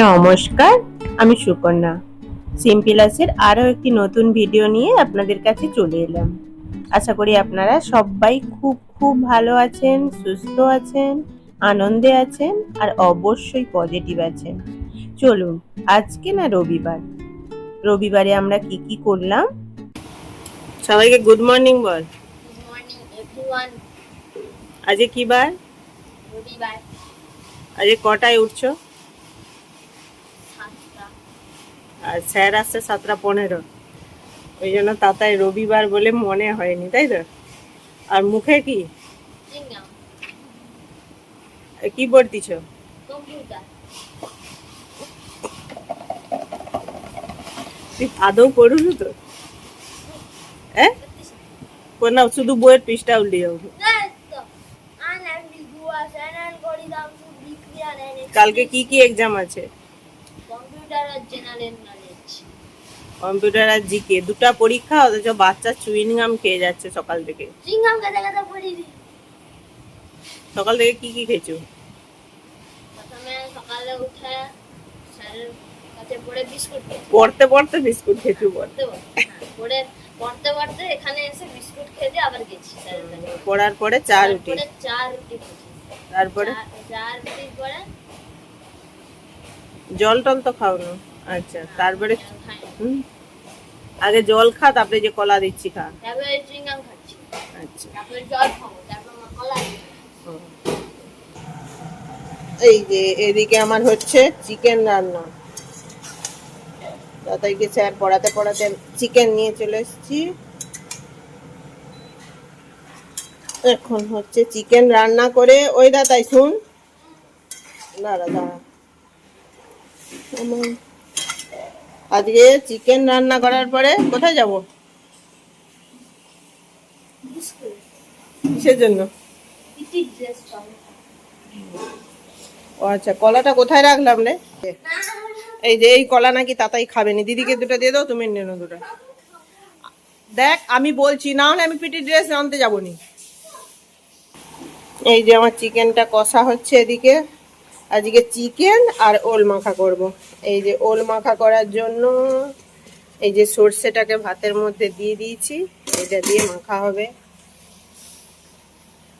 নমস্কার আমি সুকন্যা সিম্পিলাসের আরও একটি নতুন ভিডিও নিয়ে আপনাদের কাছে চলে এলাম। আশা করি আপনারা সবাই খুব খুব ভালো আছেন সুস্থ আছেন আনন্দে আছেন আর অবশ্যই পজিটিভ আছেন। চলুন আজকে না রবিবার। রবিবারে আমরা কি কি করলাম? সবাইকে গুড মর্নিং বল। আজকে কি বার? রবিবার। আজকে কটায় উঠছো সাতটা আর স্যার আসছে সাতটা পনেরো। ওই জন্য তাতায় রবিবার বলে মনে হয়নি তাই তো? আর মুখে কি? কি পড়তিছ তুই আদৌ পড়ুন তো? হ্যাঁ না শুধু বইয়ের পৃষ্ঠা উল্টে যাব কালকে কি কি এক্সাম আছে? কম্পিউটার আর জেনারেল নলেজ কম্পিউটার আর জিকে দুটো পরীক্ষা অথচ বাচ্চা চুইংগাম খেয়ে যাচ্ছে সকাল থেকে। চিংগাম গাদা গাদা পড়ি দি সকাল থেকে কি কি খেয়েছো? প্রথমে সকালে উঠে স্যারের কাছে পড়ে বিস্কুট পড়তে পড়তে বিস্কুট খেয়েছো পড়তে পড়তে হ্যাঁ, পড়ে পড়তে পড়তে এখানে এসে বিস্কুট খেতে আবার গেছি পড়ার পরে চা রুটি। চা রুটি তারপরে? চা- চা রুটির পরে জল টল তো খাও না আচ্ছা তারপরে হুম। আগে জল খা তারপরে যে কলা দিচ্ছি খা। তারপরে খাচ্ছি। আচ্ছা। তারপরে জল খাব তারপর কলা এই যে এদিকে আমার হচ্ছে চিকেন রান্না। তাদেরকে স্যার পড়াতে পড়াতে চিকেন নিয়ে চলে এসেছি। এখন হচ্ছে চিকেন রান্না করে ওই দা তাই শুন। দাঁড়া দাঁড়া। আজকে চিকেন রান্না করার পরে কোথায় যাব? কিসের জন্য? ও আচ্ছা কলাটা কোথায় রাখলাম রে? এই যে এই কলা নাকি তাতাই খাবে নি। দিদিকে দুটো দিয়ে দাও, তুমি নেনো দুটো। দেখ, আমি বলছি, না হলে আমি পিটি ড্রেস আনতে যাব নি। এই যে আমার চিকেনটা কষা হচ্ছে এদিকে। আজকে চিকেন আর ওল মাখা করব। এই যে ওল মাখা করার জন্য এই যে সর্ষেটাকে ভাতের মধ্যে দিয়ে দিয়েছি। এটা দিয়ে মাখা হবে।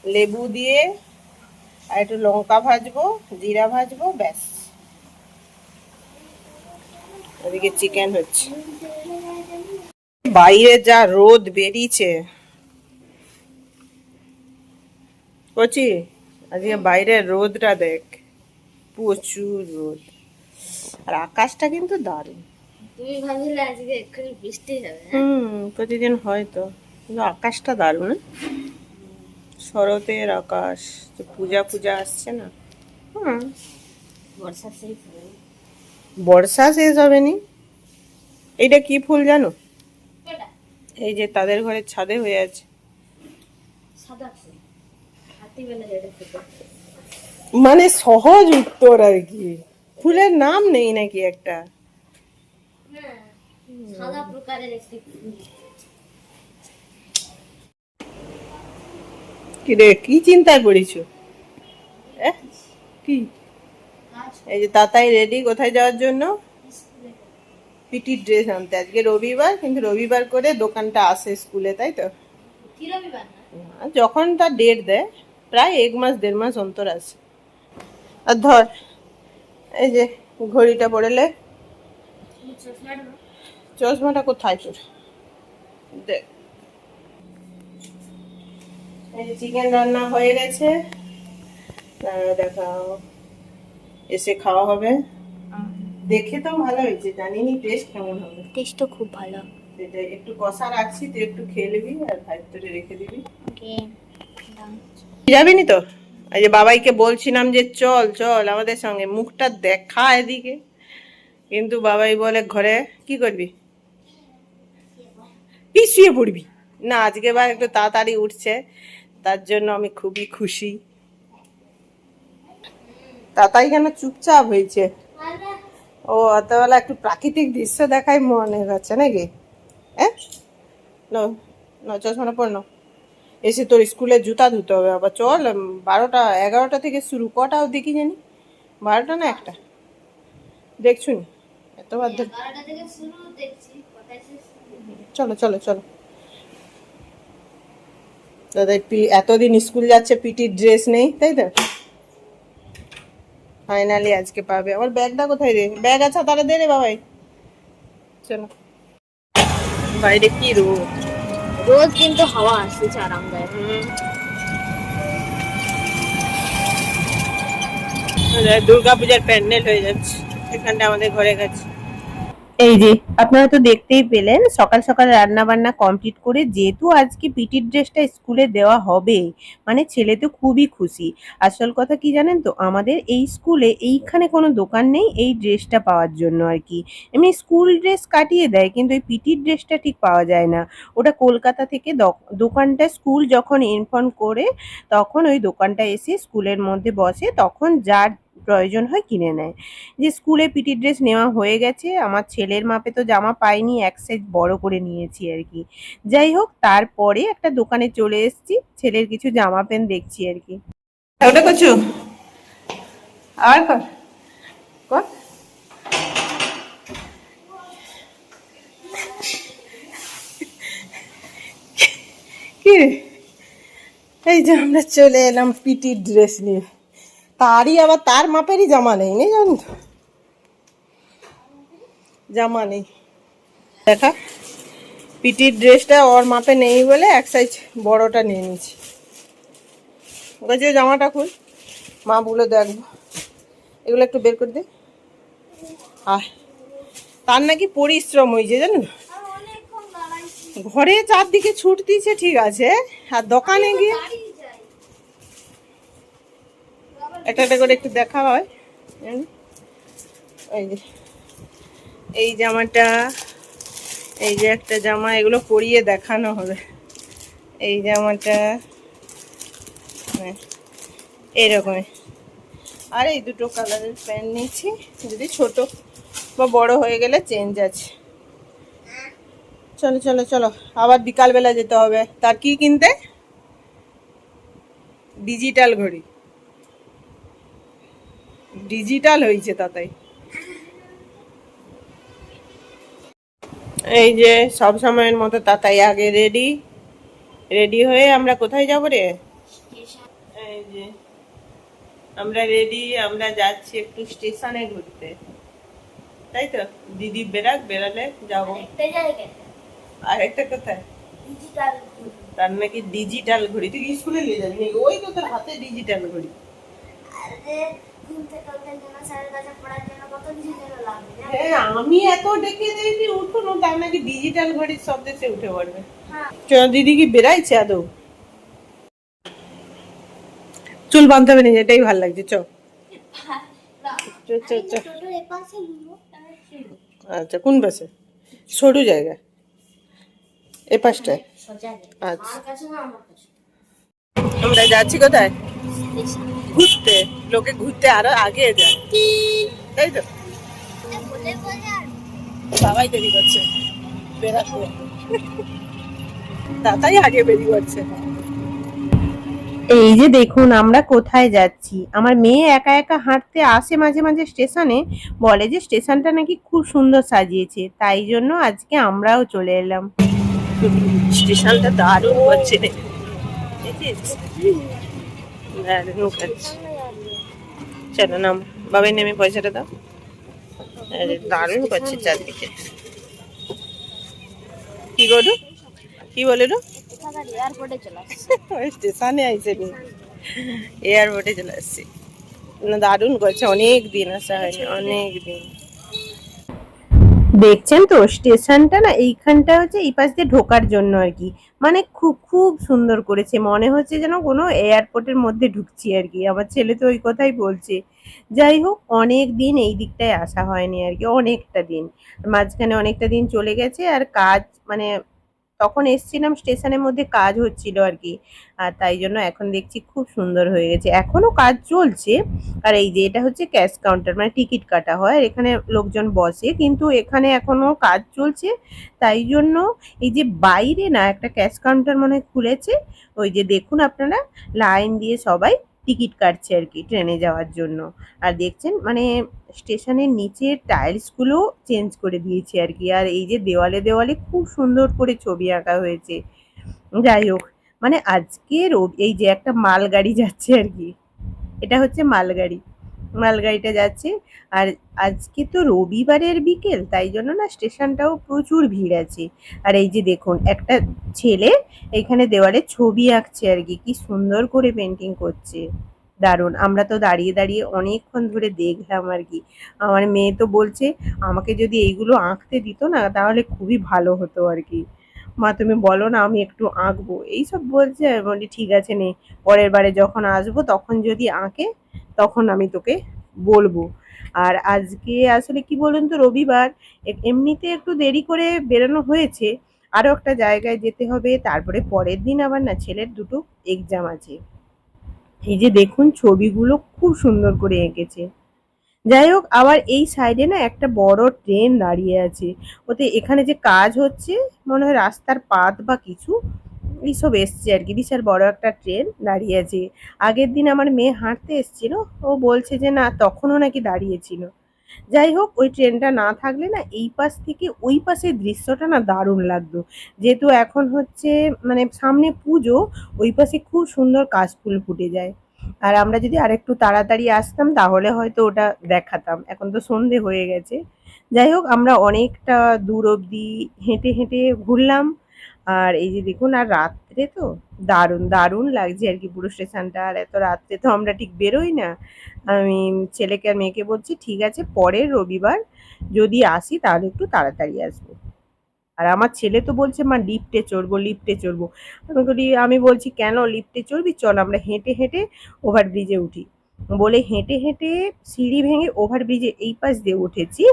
লেবু দিয়ে আর একটু লঙ্কা ভাজবো, জিরা ভাজবো, ব্যাস। ওদিকে চিকেন হচ্ছে। বাইরে যা রোদ বেরিয়েছে। কচি, আজকে বাইরের রোদটা দেখ। প্রচুর রোদ। আর আকাশটা কিন্তু দারুণ। তুমি ভাবছিলে আজকে এক্ষুনি বৃষ্টি হবে হ্যাঁ? হুম প্রতিদিন হয় তো। কিন্তু আকাশটা দারুণ শরতের আকাশ যে পূজা পূজা আসছে না। হুম। বর্ষা শেষ হবে। বর্ষা শেষ হবে নি? এইটা কি ফুল জানো? এই যে তাদের ঘরের ছাদে হয়ে আছে। সাদা ফুল। হাতি বেলা মানে সহজ উত্তর আর কি। ফুলের নাম নেই নাকি একটা? ফুল। কি রে কি চিন্তায় পড়েছ এ? কি? এই যে তাতাই রেডি কোথায় যাওয়ার জন্য? পিটির ড্রেস আনতে। আজকে রবিবার কিন্তু রবিবার করে দোকানটা আসে স্কুলে তাই তো? যখন তার ডেট দেয় প্রায় এক মাস দেড় মাস অন্তর আসে আর ধর এই যে ঘড়িটা পড়েলে। চশমাটা কোথায় তোর? দেখ। এই যে চিকেন রান্না হয়ে গেছে। দেখাও। এসে খাওয়া হবে। দেখে তো ভালো হয়েছে জানিনি টেস্ট কেমন হবে। টেস্ট তো খুব ভালো। সেটা একটু কষা রাখছি তুই একটু খেয়ে নিবি আর ভাইতরে রেখে দিবি। ওকে যাবি নি তো? এই যে বাবাইকে বলছিলাম যে চল চল আমাদের সঙ্গে। মুখটা দেখা এদিকে। কিন্তু বাবাই বলে, ঘরে কি করবি? শুয়ে পড়বি। না, আজকে বা একটু তাড়াতাড়ি উঠছে। তার জন্য আমি খুবই খুশি। তাতাই কেন চুপচাপ হয়েছে? ও অতবেলা একটু প্রাকৃতিক দৃশ্য দেখাই মনে হচ্ছে নাকি? হ্যাঁ? চশমাটা পড় নাও। এসে তোর স্কুলে জুতা ধুতে হবে। আবার চল বারোটা এগারোটা থেকে শুরু কটা অবধি কি জানি? বারোটা না একটা? দেখছুন এত কটায় শেষ চলো চলো চলো। দাদা পি- এতদিন স্কুল যাচ্ছে পিটির ড্রেস নেই তাই তো? ফাইনালি আজকে পাবে। আমার ব্যাগটা কোথায় রে? ব্যাগ আছে তারা দে রে বাবাই। চলো। বাইরে কি রোদ? রোজ কিন্তু হাওয়া আসছে আরামদায়ক দুর্গা পূজার প্যান্ডেল হয়ে যাচ্ছে। এখানটা আমাদের ঘরে কাছে। এই যে, আপনারা তো দেখতেই পেলেন, সকাল সকাল রান্না বান্না কমপ্লিট করে যেহেতু আজকে পিটির ড্রেসটা স্কুলে দেওয়া হবে মানে ছেলে তো খুবই খুশি। আসল কথা কি জানেন তো, আমাদের এই স্কুলে এইখানে কোনো দোকান নেই এই ড্রেসটা পাওয়ার জন্য আর কি। এমনি স্কুল ড্রেস কাটিয়ে দেয়, কিন্তু এই পিটির ড্রেসটা ঠিক পাওয়া যায় না। ওটা কলকাতা থেকে দক- দোকানটা স্কুল যখন ইনফর্ম করে, তখন ওই দোকানটা এসে স্কুলের মধ্যে বসে, তখন যার প্রয়োজন হয় কিনে নেয়। যে স্কুলে পিটি ড্রেস নেওয়া হয়ে গেছে, আমার ছেলের মাপে তো জামা পাইনি, এক সাইজ বড় করে নিয়েছি আর কি। যাই হোক, তারপরে একটা দোকানে চলে এসেছি, ছেলের কিছু জামা প্যান্ট দেখছি আর কি। ওটা করছ আর কর। কি? এই যে আমরা চলে এলাম পিটির ড্রেস নিয়ে। তারই আবার তার মাপেরই জামা নেই নেই জানো তো? জামা নেই। দেখা পিটির ড্রেসটা ওর মাপে নেই বলে এক সাইজ বড়টা নিয়ে নিয়েছি। বলছে জামাটা খুল মা বলে দেখব। এগুলো একটু বের করে দে। আয়। তার নাকি পরিশ্রম হয়েছে জানো? তো? ঘরে চারদিকে ছুট ঠিক আছে। আর দোকানে গিয়ে একটা একটা করে একটু দেখা হয়। এই যে এই জামাটা এই যে একটা জামা এগুলো পরিয়ে দেখানো হবে। এই জামাটা হ্যাঁ, এইরকমই আর এই দুটো কালারের প্যান্ট নিয়েছি। যদি ছোট বা বড় হয়ে গেলে চেঞ্জ আছে। চলো চলো চলো আবার বিকালবেলা যেতে হবে। তার কি কিনতে? ডিজিটাল ঘড়ি। ডিজিটাল হয়েছে তাতাই এই যে সব সময়ের মতো তাতাই আগে রেডি রেডি হয়ে আমরা কোথায় যাব রে? এই যে আমরা রেডি আমরা যাচ্ছি একটু স্টেশনে ঘুরতে। তাই তো? দিদি বেরাক বেরালে যাব। আর একটা কোথায়? তার নাকি ডিজিটাল ঘড়ি তুই স্কুলে নিয়ে যাবি ওই তো তোর হাতে ডিজিটাল ঘড়ি আমি এত ডেকে উঠুন ও তার নাকি ডিজিটাল ঘড়ির শব্দে সে উঠে পড়বে। চল দিদি কি আদৌ? চুল বাঁধতে হবে না এটাই ভালো লাগছে চ আচ্ছা কোন পাশে? সরু জায়গা এ পাশটায়। আচ্ছা। আমরা যাচ্ছি কোথায়? ঘুরতে লোকে ঘুরতে আরও আগে যায়। তাই তো? বাবাই দেরি করছে। দাদাই আগে বেরিয়ে করছে এই যে দেখুন আমরা কোথায় যাচ্ছি। আমার মেয়ে একা একা হাঁটতে আসে মাঝে মাঝে স্টেশনে। বলে যে স্টেশনটা নাকি খুব সুন্দর সাজিয়েছে। তাই জন্য আজকে আমরাও চলে এলাম। স্টেশনটা দারুণ করছে। করছে চলো নাম বাবাই নেমে পয়সাটা দাও। দারুণ করছে চারদিকে। কি করো কি বলে রে স্টেশনে আইসে নি এয়ারপোর্টে চলে আসছি। না, দারুণ করছে। অনেক দিন আসা হয়নি, অনেক দিন। দেখছেন তো, স্টেশনটা না এইখানটা হচ্ছে এই পাশ দিয়ে ঢোকার জন্য আর কি। মানে খুব খুব সুন্দর করেছে। মনে হচ্ছে যেন কোনো এয়ারপোর্টের মধ্যে ঢুকছি আর কি। আমার ছেলে তো ওই কথাই বলছে। যাই হোক, অনেক দিন এই দিকটায় আসা হয়নি আর কি, অনেকটা দিন। মাঝখানে অনেকটা দিন চলে গেছে আর কাজ মানে তখন এসছিলাম স্টেশনের মধ্যে কাজ হচ্ছিল আর কি। আর তাই জন্য এখন দেখছি খুব সুন্দর হয়ে গেছে। এখনও কাজ চলছে। আর এই যে এটা হচ্ছে ক্যাশ কাউন্টার মানে টিকিট কাটা হয়। আর এখানে লোকজন বসে, কিন্তু এখানে এখনও কাজ চলছে। তাই জন্য এই যে বাইরে না একটা ক্যাশ কাউন্টার মনে খুলেছে। ওই যে দেখুন আপনারা, লাইন দিয়ে সবাই টিকিট কাটছে আর কি ট্রেনে যাওয়ার জন্য। আর দেখছেন মানে স্টেশনের নিচে টাইলসগুলো চেঞ্জ করে দিয়েছে আর কি। আর এই যে দেওয়ালে দেওয়ালে খুব সুন্দর করে ছবি আঁকা হয়েছে। যাই হোক মানে আজকের এই যে একটা মালগাড়ি যাচ্ছে আর কি, এটা হচ্ছে মালগাড়ি। মালগাড়িটা যাচ্ছে। আর আজকে তো রবিবারের বিকেল, তাই জন্য না স্টেশনটাও প্রচুর ভিড় আছে। আর এই যে দেখুন, একটা ছেলে এখানে দেওয়ালে ছবি আঁকছে আর কি কি সুন্দর করে পেন্টিং করছে। দারুণ, আমরা তো দাঁড়িয়ে দাঁড়িয়ে অনেকক্ষণ ধরে দেখলাম আর কি। আমার মেয়ে তো বলছে, আমাকে যদি এইগুলো আঁকতে দিত না, তাহলে খুবই ভালো হতো আর কি। মা তুমি বলো না, আমি একটু আঁকবো। এইসব বলছে বলি, ঠিক আছে নে, পরের বারে যখন আসব, তখন যদি আঁকে, তখন আমি তোকে বলব। আর আজকে আসলে কি বলুন তো, রবিবার এমনিতে একটু দেরি করে বেরোনো হয়েছে। আরও একটা জায়গায় যেতে হবে, তারপরে পরের দিন আবার না, ছেলের দুটো এক্সাম আছে। এই যে দেখুন, ছবিগুলো খুব সুন্দর করে এঁকেছে। যাই হোক, আবার এই সাইডে না একটা বড় ট্রেন দাঁড়িয়ে আছে। ওতে এখানে যে কাজ হচ্ছে, মনে হয় রাস্তার পাত বা কিছু, এইসব এসছে আর কি। বিশাল বড় একটা ট্রেন দাঁড়িয়ে আছে। আগের দিন আমার মেয়ে হাঁটতে এসেছিল, ও বলছে যে, না, তখনও নাকি দাঁড়িয়েছিল। যাই হোক, ওই ট্রেনটা না থাকলে না এই পাশ থেকে ওই পাশের দৃশ্যটা না দারুণ লাগতো। যেহেতু এখন হচ্ছে মানে সামনে পুজো, ওই পাশে খুব সুন্দর কাশফুল ফুটে যায়। আর আমরা যদি আরেকটু তাড়াতাড়ি আসতাম, তাহলে হয়তো ওটা দেখাতাম। এখন তো সন্ধে হয়ে গেছে। যাই হোক, আমরা অনেকটা দূর অবধি হেঁটে হেঁটে ঘুরলাম। আর এই যে দেখুন, আর রাত্রে তো দারুণ দারুণ লাগছে আর কি পুরো স্টেশনটা। আর এত রাত্রে তো আমরা ঠিক বেরোই না। আমি ছেলেকে আর মেয়েকে বলছি, ঠিক আছে, পরের রবিবার যদি আসি, তাহলে একটু তাড়াতাড়ি আসব। আর আমার ছেলে তো বলছে, মা, লিফটে চড়বো লিফটে চড়বো। আমি বলি, আমি বলছি, কেন লিফটে চড়বি? চল আমরা হেঁটে হেঁটে ওভারব্রিজে উঠি। বলে হেঁটে হেঁটে সিঁড়ি ভেঙে ওভারব্রিজে এই পাশ দিয়ে উঠেছি।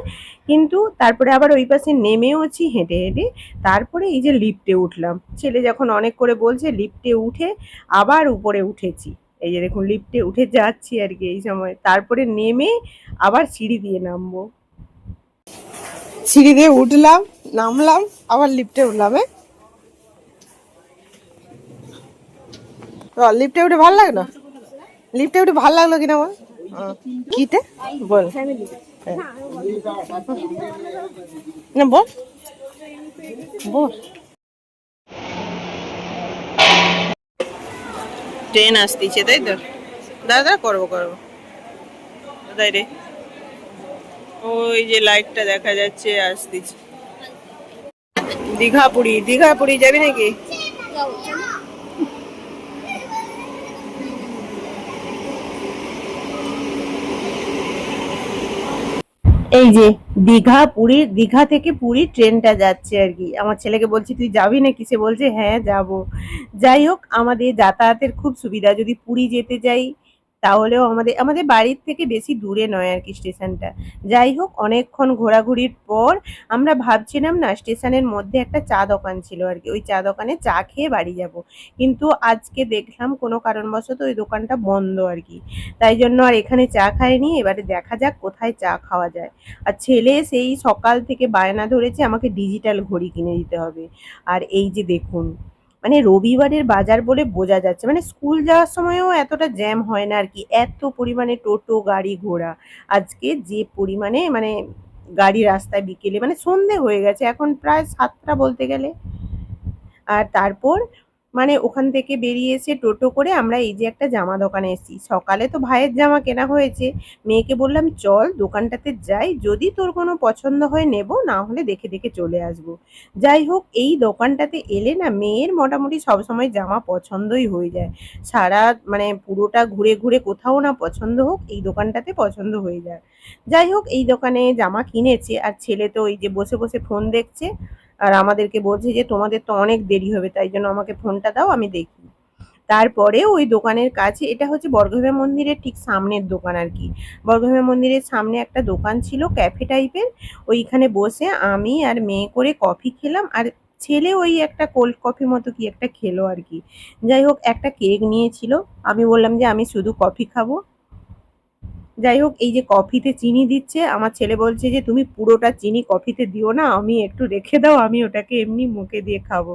কিন্তু তারপরে আবার ওই পাশে নেমেওছি হেঁটে হেঁটে। তারপরে এই যে লিফটে উঠলাম। ছেলে যখন অনেক করে বলছে, লিফটে উঠে আবার উপরে উঠেছি। এই যে দেখুন, লিফটে উঠে যাচ্ছি আর কি এই সময়। তারপরে নেমে আবার সিঁড়ি দিয়ে নামবো। সিঁড়ি দিয়ে উঠলাম, নামলাম, আবার লিফটে উঠলাম হ্যাঁ লিফটে উঠে ভালো লাগল লিফটে উঠে ভালো লাগল কিনা বল? কিতে? বল। না, বল। বল। ট্রেন আসতেছে, তাই তো? দাদা, করব করব। তাই রে? ওই যে লাইটটা দেখা যাচ্ছে, আসতেছে। দীঘা পুরী দীঘা পুরী যাবি নাকি? এই যে দীঘা পুরী, দীঘা থেকে পুরী ট্রেনটা যাচ্ছে আর কি। আমার ছেলেকে বলছি, তুই যাবি নাকি? সে বলছে হ্যাঁ যাব। যাই হোক, আমাদের যাতায়াতের খুব সুবিধা। যদি পুরী যেতে যাই তাহলেও আমাদের আমাদের বাড়ির থেকে বেশি দূরে নয় আর কি স্টেশনটা। যাই হোক, অনেকক্ষণ ঘোরাঘুরির পর আমরা ভাবছিলাম না, স্টেশনের মধ্যে একটা চা দোকান ছিল আর কি। ওই চা দোকানে চা খেয়ে বাড়ি যাব। কিন্তু আজকে দেখলাম কোনো কারণবশত ওই দোকানটা বন্ধ আর কি। তাই জন্য আর এখানে চা খাইনি। এবারে দেখা যাক কোথায় চা খাওয়া যায়। আর ছেলে সেই সকাল থেকে বায়না ধরেছে, আমাকে ডিজিটাল ঘড়ি কিনে দিতে হবে। আর এই যে দেখুন মানে রবিবারের বাজার বলে বোঝা যাচ্ছে। মানে স্কুল যাওয়ার সময়ও এতটা জ্যাম হয় না আর কি এত পরিমাণে টোটো, গাড়ি ঘোড়া। আজকে যে পরিমাণে মানে গাড়ি রাস্তায় বিকেলে মানে সন্ধে হয়ে গেছে। এখন প্রায় সাতটা বলতে গেলে। আর তারপর মানে ওখান থেকে বেরিয়ে এসে টোটো করে আমরা এই যে একটা জামা দোকানে এসেছি। সকালে তো ভাইয়ের জামা কেনা হয়েছে। মেয়েকে বললাম, চল দোকানটাতে যাই, যদি তোর কোনো পছন্দ হয় নেব, না হলে দেখে দেখে চলে আসব। যাই হোক, এই দোকানটাতে এলে না মেয়ের মোটামুটি সবসময় জামা পছন্দই হয়ে যায়। সারা মানে পুরোটা ঘুরে ঘুরে কোথাও না পছন্দ হোক, এই দোকানটাতে পছন্দ হয়ে যায়। যাই হোক, এই দোকানে জামা কিনেছে, আর ছেলে তো ওই যে বসে বসে ফোন দেখছে। আর আমাদেরকে বলছে যে তোমাদের তো অনেক দেরি হবে, তাই জন্য আমাকে ফোনটা দাও, আমি দেখি। তারপরে ওই দোকানের কাছে, এটা হচ্ছে বর্গভীমা মন্দিরের ঠিক সামনের দোকান আর কি। বর্গভীমা মন্দিরের সামনে একটা দোকান ছিল ক্যাফে টাইপের ওইখানে বসে আমি আর মেয়ে করে কফি খেলাম, আর ছেলে ওই একটা কোল্ড কফি মতো কি একটা খেলো আর কি। যাই হোক, একটা কেক নিয়েছিল। আমি বললাম যে আমি শুধু কফি খাব। যাই হোক, এই যে কফিতে চিনি দিচ্ছে, আমার ছেলে বলছে যে, তুমি পুরোটা চিনি কফিতে দিও না, আমি একটু রেখে দাও, আমি ওটাকে এমনি মুখে দিয়ে খাব।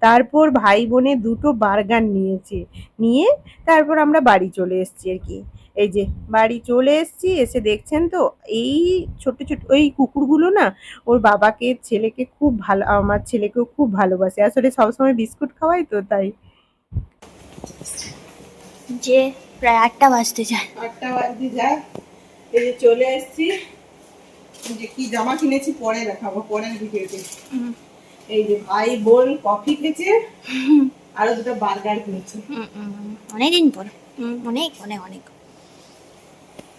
তারপর ভাই বোনে দুটো বার্গার নিয়েছে, নিয়ে তারপর আমরা বাড়ি চলে এসেছি আর কি। এই যে বাড়ি চলে এসেছি, এসে দেখছেন তো, এই ছোট ছোট, ওই কুকুরগুলো না, ওর বাবাকে, ছেলেকে খুব ভালো, আমার ছেলেকেও খুব ভালোবাসে। আসলে সবসময় বিস্কুট খাওয়াই তো, তাই। যে প্রায় আটটা বাজতে যায়। আটটা বাজতে যায়। এই যে চলে এসেছি। যে কি জামা কিনেছি পরে দেখাবো পরের ভিডিওতে। এই যে ভাই বোন কফি খেয়েছে আরও দুটো বার্গার কিনেছে। অনেকদিন পর। অনেক অনেক অনেক।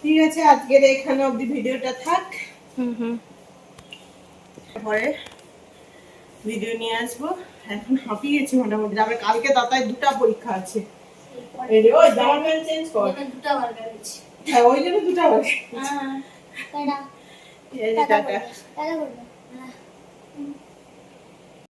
ঠিক আছে আজকের এখানে অবধি ভিডিওটা থাক। পরে ভিডিও নিয়ে আসব। এখন হাঁপিয়ে গেছি মোটামুটি। তারপরে কালকে দাতায় দুটো পরীক্ষা আছে। এই যে ওই জামা প্যান্ট চেঞ্জ কর। দুটো বার্গার হয়েছে। হ্যাঁ ওই জন্য দুটো হবে টাটা টাটা টাটা করবে হ্যাঁ